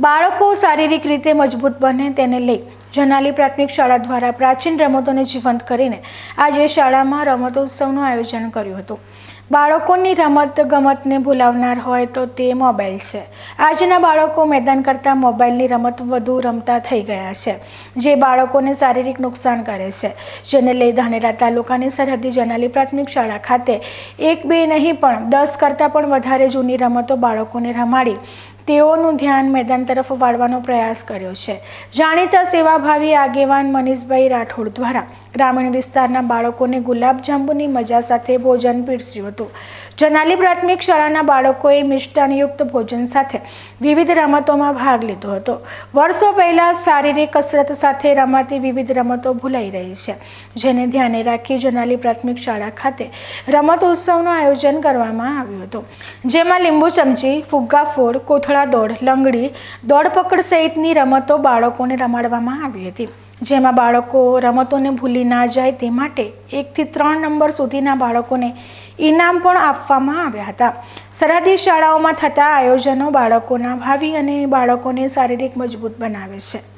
બાળકો શારીરિક રીતે મજબૂત બને તેને લઈ જનાલી પ્રાથમિક શાળા દ્વારા પ્રાચીન રમતોને જીવંત કરીને આજે શાળામાં રમતોત્સવનું આયોજન કર્યું હતું. બાળકોની રમત ગમતને ભૂલાવનાર હોય તો તે મોબાઈલ છે. આજના બાળકો મેદાન કરતાં મોબાઈલની રમત વધુ રમતા થઈ ગયા છે, જે બાળકોને શારીરિક નુકસાન કરે છે. જેને લઈ ધાનેરા તાલુકાની સરહદી જનાલી પ્રાથમિક શાળા ખાતે એક બે નહીં પણ દસ કરતાં પણ વધારે જૂની રમતો બાળકોને રમાડી તેઓનું ધ્યાન મેદાન તરફ વાળવાનો પ્રયાસ કર્યો છે. જાણીતા સેવાભાવી આગેવાન મનીષભાઈ રાઠોડ દ્વારા ગ્રામીણ વિસ્તારના બાળકોને ગુલાબજાંબુની મજા સાથે ભોજન પીરસ્યું હતું. જનાલી પ્રાથમિક શાળાના બાળકોએ મિષ્ટાનયુક્ત ભોજન સાથે વિવિધ રમતોમાં ભાગ લીધો હતો. વર્ષો પહેલાં શારીરિક કસરત સાથે રમાતી વિવિધ રમતો ભૂલાઈ રહી છે. જેને ધ્યાને રાખી જનાલી પ્રાથમિક શાળા ખાતે રમત ઉત્સવનું આયોજન કરવામાં આવ્યું હતું. જેમાં લીંબુ ચમચી, ફુગ્ગા ફોડ, કોથળા દોડ, લંગડી, દોડપકડ સહિતની રમતો બાળકોને રમાડવામાં આવી હતી. જેમાં બાળકો રમતોને ભૂલી ના જાય તે માટે એકથી ત્રણ નંબર સુધીના બાળકોને ઇનામ પણ આપવામાં આવ્યા હતા. સરહદી શાળાઓમાં થતા આયોજનો બાળકોના ભાવિ અને બાળકોને શારીરિક મજબૂત બનાવે છે.